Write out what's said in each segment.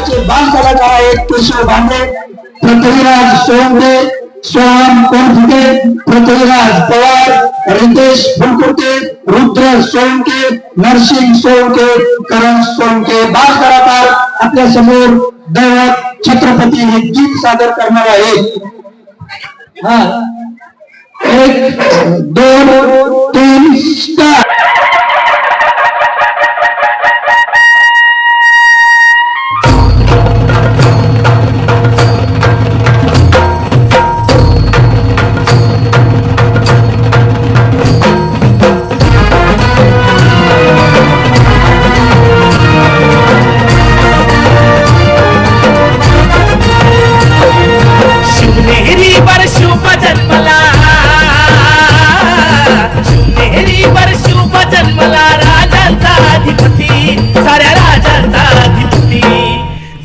बालकलाकार आहेत केशव भांडे पृथ्वीराज सोंडे सोहम कोणफुटे पृथ्वीराज पवार रितेश फुलकुटे रुद्र सोळंके नरसिंग सोळंके करण सोंके बाल कलाकार आपल्यासमोर दैवत छत्रपती हे गीत सादर करणार आहेत. हा. एक दोन तीन स्टार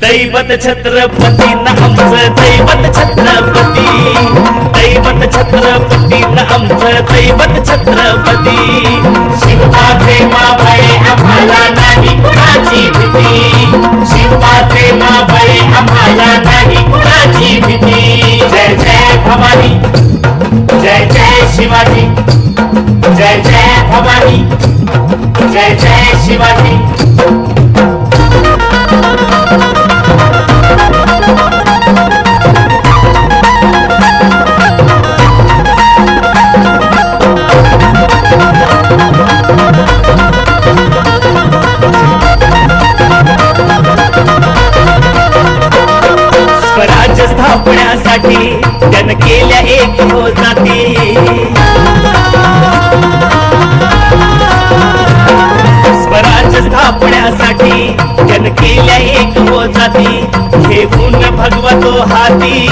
दैवत छत्रपती न आमचं दैवत छत्रपती. दैवत छत्रपती न आमचं दैवत छत्रपती. शिवबाचे मावळे आम्हाला नाही कुणाची भीती. शिवबाचे मावळे आम्हाला नाही कुणाची भीती. जय जय भवानी जय जय शिवाजी जय जय भवानी जय जय शिवाजी. हो स्थापण्यासाठी जन केल्या एक हो जाती. स्वराज स्थापण्यासाठी जन केल्या एक हो जाती हे घेऊन भगवतो हाती.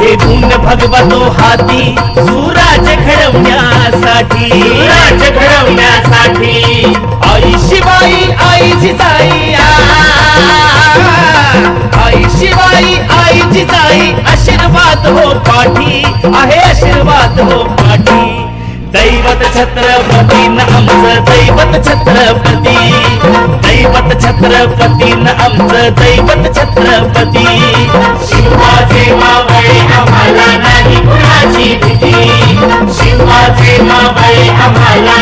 हे घेऊन भगवतो हाती सुराज घडवण्यासाठी. सुराज घडवण्यासाठी. पाठी आहे आशीर्वाद हो पाठी. दैवत छत्रपती न आमचं दैवत छत्रपती. दैवत छत्रपती न आमचं दैवत छत्रपती. शिवाचे मावळे आम्हाला नाही कुणाची भीती. शिवाचे मावळे आम्हाला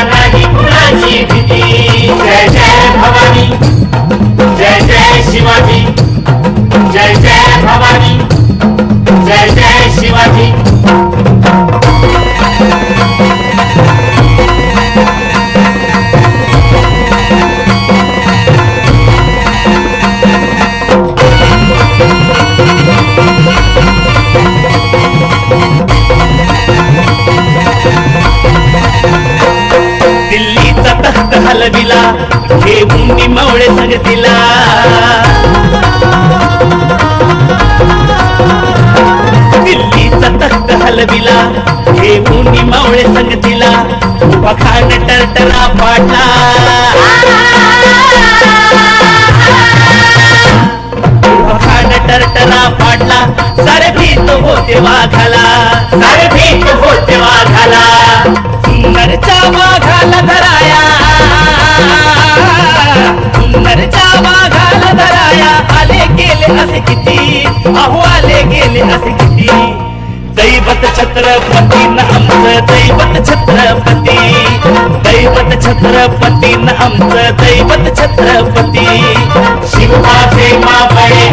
तख्त हे घेऊन मवळे संगतीला दिल्लीचा तख्त हलविला. हे निमवळे संगतीला उभा खान टरटरा पाडला उभा टरटरा पाडला सारे भीत होते वाघाला. किती? अहो आले गेले असे किती? दैवत छत्रपती न आमचं दैवत छत्रपती. दैवत छत्रपती न आमचं दैवत छत्रपती. शिवाचे मावळे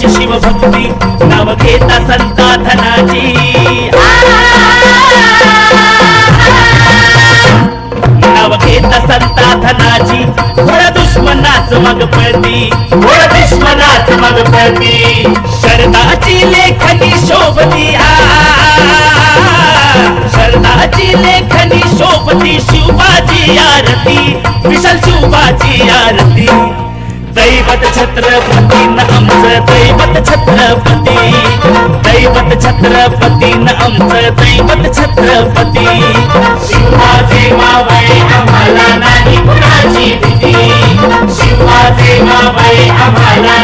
नावाची शिवभक्ती नव घेता संताधनाची नव घेता संताधनाची घोर दुश्मनाच मग पळती. घोर दुश्मनाच मग पळती. शरदाची लेखनी शोभती शरदाची लेखनी शोभती. शिवबाजी आरती. विशाल शिवबाजी आरती. दैवत छत्रपती न आमचं दैवत छत्रपती. दैवत छत्रपती न आमचं दैवत छत्रपती. शिवाजी मावळे आम्हाला नाही कुणाची भीती. शिवाजी मावळे आम्हाला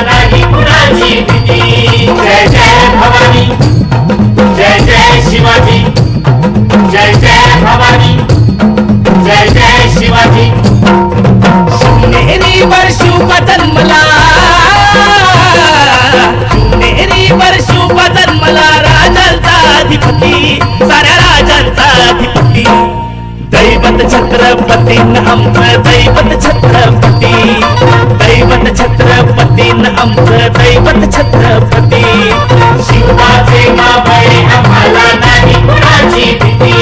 दैवत आम्हाला नाही कुणाची भीती।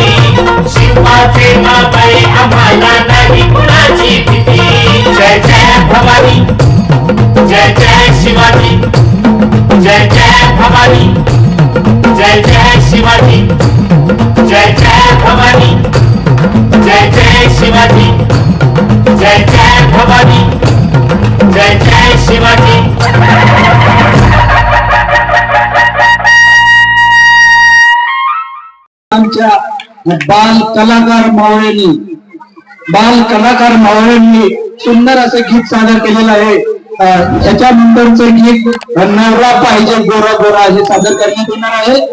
आम्हाला नाही कुणाची भीती। जय जय भवानी, जय जय शिवाजी, जय जय भवानी, जय जय शिवाजी, जय जय भवानी, जय जय शिवाजी, जय जय भवानी, जय जय शिवाजी। आमच्या बाल कलाकार मावळ्यांनी बाल कलाकार मावळ्यांनी सुंदर असं गीत सादर केलेलं आहे. अं, गीत नवरा पाहिजे गोरा गोरा हे सादर करण्यात येणार आहे.